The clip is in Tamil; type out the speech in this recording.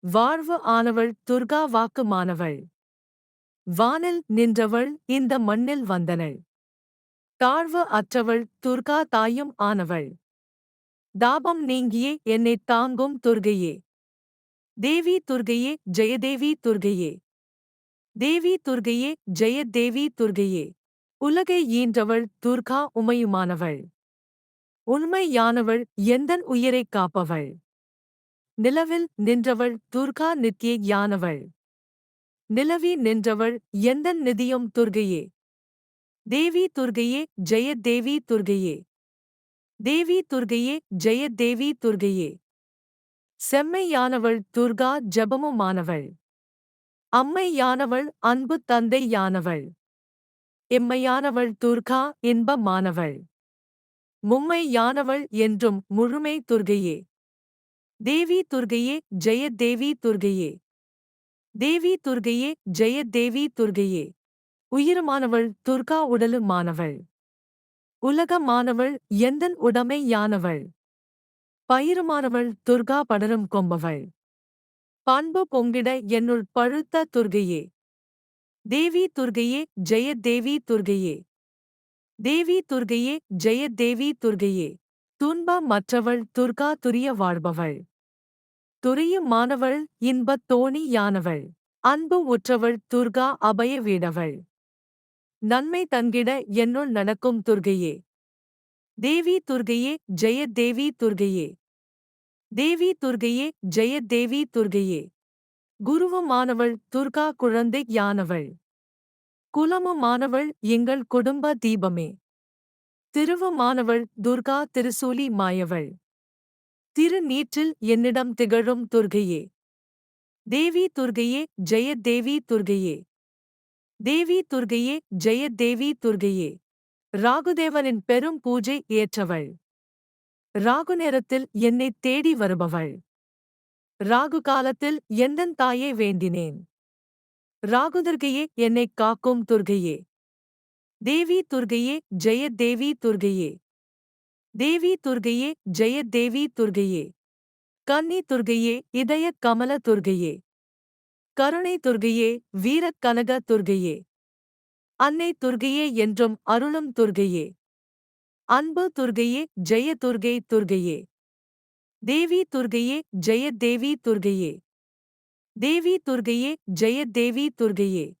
வாழ்வு ஆனவள் துர்கா வாக்குமானவள் வானில் நின்றவள் இந்த மண்ணில் வந்தனள். தாழ்வு அற்றவள் துர்கா தாயும் ஆனவள். தாபம் நீங்கியே என்னைத் தாங்கும் துர்கையே. தேவி துர்கையே ஜெயதேவி துர்கையே. தேவி துர்கையே ஜெயதேவி துர்கையே. உலகை ஈன்றவள் துர்கா உமையுமானவள். உண்மையானவள் எந்தன் உயிரைக் காப்பவள்? நிலவில் நின்றவள் துர்கா நித்யே யானவள் நிலவி நின்றவள் எந்தன் நிதியும் துர்கையே. தேவி துர்கையே ஜெய தேவி துர்கையே. தேவி துர்கையே ஜெய தேவி துர்கையே. செம்மையானவள் துர்கா ஜபமுமானவள். அம்மையானவள் அன்பு தந்தை யானவள் எம்மையானவள் துர்கா இன்பமானவள். மும்மையானவள் என்றும் முழுமை துர்கையே. தேவி துர்கையே ஜெய தேவி துர்கையே. தேவி துர்கையே ஜெய தேவி துர்கையே. உயிருமானவள் துர்கா உடலுமானவள். உலகமானவள் எந்தன் உடமை யானவள் பயிருமானவள் துர்கா படரும் கொம்பவள். பண்பு பொங்கிட என்னுள் பழுத்த துர்கையே. தேவி துர்கையே ஜெய தேவி துர்கையே. தேவி துர்கையே ஜெய தேவி துர்கையே. துன்ப மற்றவள் துர்கா துரிய வாழ்பவள். துரியுமானவள் இன்பத் தோணி யானவள் அன்பு உற்றவள் துர்கா அபய வீடவள் நன்மை தங்கிட என்னுள் நடக்கும் துர்கையே. தேவி துர்கையே ஜெய தேவி துர்கையே. தேவி துர்கையே ஜெய தேவி துர்கையே. குருவமானவள் துர்கா குழந்தை யானவள் குலமமானவள் எங்கள் குடும்ப தீபமே. திருவமானவள் துர்கா திருசூலி மாயவள். திருநீற்றில் என்னிடம் திகழும் துர்கையே. தேவி துர்கையே ஜெய தேவி துர்கையே. தேவி துர்கையே ஜெய தேவி துர்கையே. ராகுதேவனின் பெரும் பூஜை ஏற்றவள். ராகு நேரத்தில் என்னைத் தேடி வருபவள். ராகு காலத்தில் எந்தன் தாயே வேண்டினேன்? ராகுதுர்கையே என்னைக் காக்கும் துர்கையே. தேவி துர்கையே ஜெய தேவி துர்கையே. தேவி துர்கையே ஜெய தேவி துர்கையே. கன்னி துர்கையே இதய கமல துர்கையே. கருணை துர்கையே வீரக் கனக துர்கையே. அன்னை துர்கையே என்றும் அருளும் துர்கையே. அன்பு துர்கையே ஜெய துர்கை துர்கையே. தேவி துர்கையே ஜெய தேவி துர்கையே. தேவி துர்கையே ஜெய தேவி துர்கையே.